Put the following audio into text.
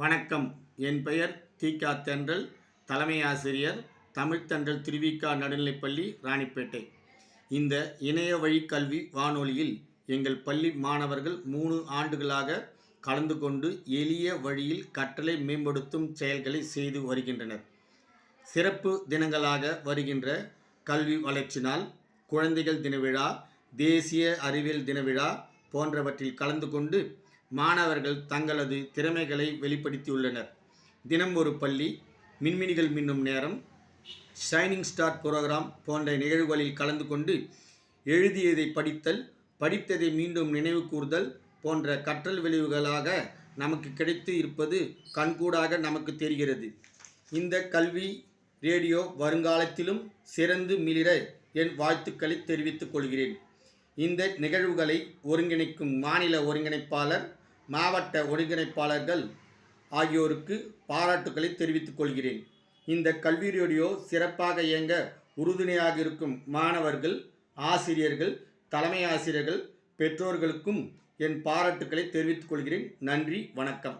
வணக்கம். என் பெயர் தீகா தென்றல் தலைமை ஆசிரியர் தமிழ்த்தன்றல் திருவிக்கா நடுநிலைப்பள்ளி ராணிப்பேட்டை. இந்த இணைய வழி கல்வி வானொலியில் எங்கள் பள்ளி மாணவர்கள் மூணு ஆண்டுகளாக கலந்து கொண்டு எளிய வழியில் கற்றலை மேம்படுத்தும் செயல்களை செய்து வருகின்றனர். சிறப்பு தினங்களாக வருகின்ற கல்வி வளர்ச்சி நாள் குழந்தைகள் தின விழா தேசிய அறிவியல் தின விழா போன்றவற்றில் கலந்து கொண்டு மாணவர்கள் தங்களது திறமைகளை வெளிப்படுத்தியுள்ளனர். தினம் ஒரு பள்ளி மின்மினிகள் மின்னும் நேரம் ஷைனிங் ஸ்டார் புரோகிராம் போன்ற நிகழ்வுகளில் கலந்து கொண்டு எழுதியதை படித்தல் படித்ததை மீண்டும் நினைவு கூர்தல் போன்ற கற்றல் விளைவுகளாக நமக்கு கிடைத்து இருப்பது கண்கூடாக நமக்கு தெரிகிறது. இந்த கல்வி ரேடியோ வருங்காலத்திலும் சிறந்து மிளிர என் வாழ்த்துக்களை தெரிவித்துக் கொள்கிறேன். இந்த நிகழ்வுகளை ஒருங்கிணைக்கும் மாநில ஒருங்கிணைப்பாளர் மாவட்ட ஒருங்கிணைப்பாளர்கள் ஆகியோருக்கு பாராட்டுக்களை தெரிவித்துக் கொள்கிறேன். இந்த கல்வி ரேடியோ சிறப்பாக இயங்க உறுதுணையாக இருக்கும் மாணவர்கள் ஆசிரியர்கள் தலைமை ஆசிரியர்கள் பெற்றோர்களுக்கும் என் பாராட்டுக்களை தெரிவித்துக் கொள்கிறேன். நன்றி வணக்கம்.